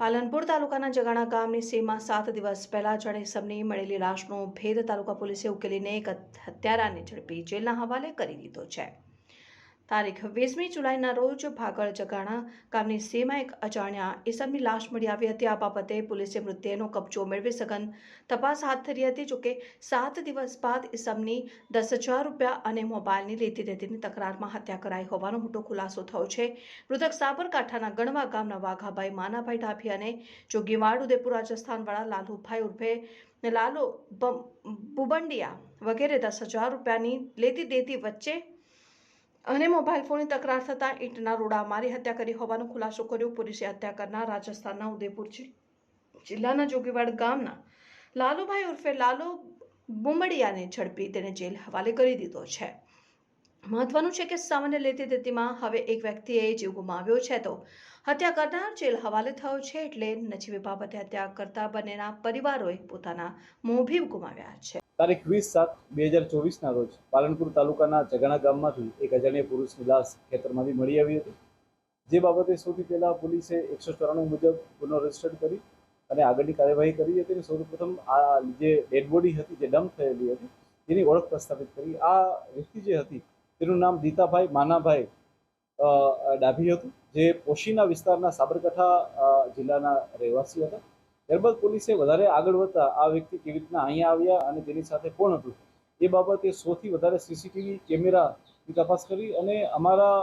પાલનપુર તાલુકાના જગાણા ગામની સીમમાં સાત દિવસ પહેલા જણે સમની મળેલી લાશનો ભેદ તાલુકા પોલીસે ઉકેલીને એક હત્યારાને ઝડપી જેલના હવાલે કરી દીધો છે. તારીખ વીસમી જુલાઈના રોજ ભાગળ જગાણા ગામની સીમા એક અજાણ્યા ઈસમની લાશ મળી આવી હતી. આ બાબતે પોલીસે મૃતદેહનો કબજો મેળવી સઘન તપાસ હાથ ધરી હતી જોકે સાત દિવસ બાદ ઈસમની દસ હજાર રૂપિયા અને મોબાઈલની લેતી દેતીની તકરારમાં હત્યા કરાઈ હોવાનો મોટો ખુલાસો થયો છે. મૃતક સાબરકાંઠાના ગણવા ગામના વાઘાભાઈ માનાભાઈ ડાભી અને જોગીવાડ, ઉદયપુર, રાજસ્થાનવાળા લાલુભાઈ ઉર્ફે લાલો બુબંડિયા વગેરે દસ હજાર રૂપિયાની લેતી દેતી વચ્ચે અને મોબાઈલ ફોનની તકરાર થતાં ઈંટના રોડા મારી હત્યા કરી હોવાનો ખુલાસો કર્યો. પોલીસે હત્યા કરનાર રાજસ્થાનના ઉદયપુર જિલ્લાના જોગીવાડ ગામના લાલુભાઈ ઉર્ફે લાલુ બુમડિયાને ઝડપી તેને જેલ હવાલે કરી દીધો છે. મહત્વનું છે કે સામાન્ય લેતી દેતીમાં હવે એક વ્યક્તિએ જીવ ગુમાવ્યો છે તો હત્યા કરનાર જેલ હવાલે થયો છે એટલે નજીવી બાબતે હત્યા કરતા બંનેના પરિવારોએ પોતાના મોભી ગુમાવ્યા છે. તારીખ વીસ સાત બે હજાર ચોવીસના રોજ પાલનપુર તાલુકાના જગાણા ગામમાંથી એક અજાણ્યા પુરુષની લાશ ખેતરમાંથી મળી આવી હતી. જે બાબતે સૌથી પહેલાં પોલીસે એકસો ચોરાણું મુજબ ગુનો રજિસ્ટર કરી અને આગળની કાર્યવાહી કરી હતી અને સૌપ્રથમ આ જે ડેડ હતી, જે ડમ્પ થયેલી હતી, તેની ઓળખ પ્રસ્થાપિત કરી. આ વ્યક્તિ જે હતી, તેનું નામ દીતાભાઈ માનાભાઈ ડાભી હતું, જે પોશીના વિસ્તારના સાબરકાંઠા જિલ્લાના રહેવાસી હતા. ત્યારબાદ પોલીસે વધારે આગળ વધતા આ વ્યક્તિ કેવી રીતના અહીંયા આવ્યા અને તેની સાથે કોણ હતું? એ બાબતે સૌથી વધારે સીસીટીવી કેમેરાની તપાસ કરી અને અમારા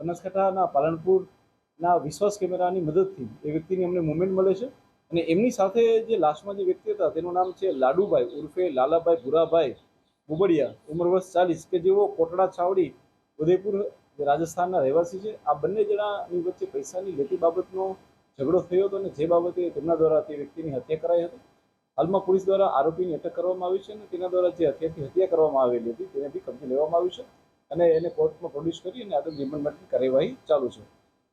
બનાસકાંઠાના પાલનપુરના વિશ્વાસ કેમેરાની મદદથી એ વ્યક્તિની અમને મુવમેન્ટ મળે છે અને એમની સાથે જે લાસ્ટમાં જે વ્યક્તિ હતા તેનું નામ છે લાડુભાઈ ઉર્ફે લાલાભાઈ ભુરાભાઈ બુબડિયા, ઉંમર વર્ષ ચાલીસ, કે જેઓ કોટડા, છાવડી, ઉદયપુર રાજસ્થાનના રહેવાસી છે, આ બંને જણાની વચ્ચે પૈસાની લેતી બાબતનો ઝઘડો થયો હતો અને જે બાબતે તેમના દ્વારા તે વ્યક્તિની હત્યા કરાઈ હતી. હાલમાં પોલીસ દ્વારા આરોપીની અટક કરવામાં આવી છે અને તેના દ્વારા જે હત્યાથી હત્યા કરવામાં આવેલી હતી, તેને બી કબજે લેવામાં આવ્યું છે અને એને કોર્ટમાં પ્રોડ્યુસ કરી અને આગળ રિમાન્ડ માટેની કાર્યવાહી ચાલુ છે.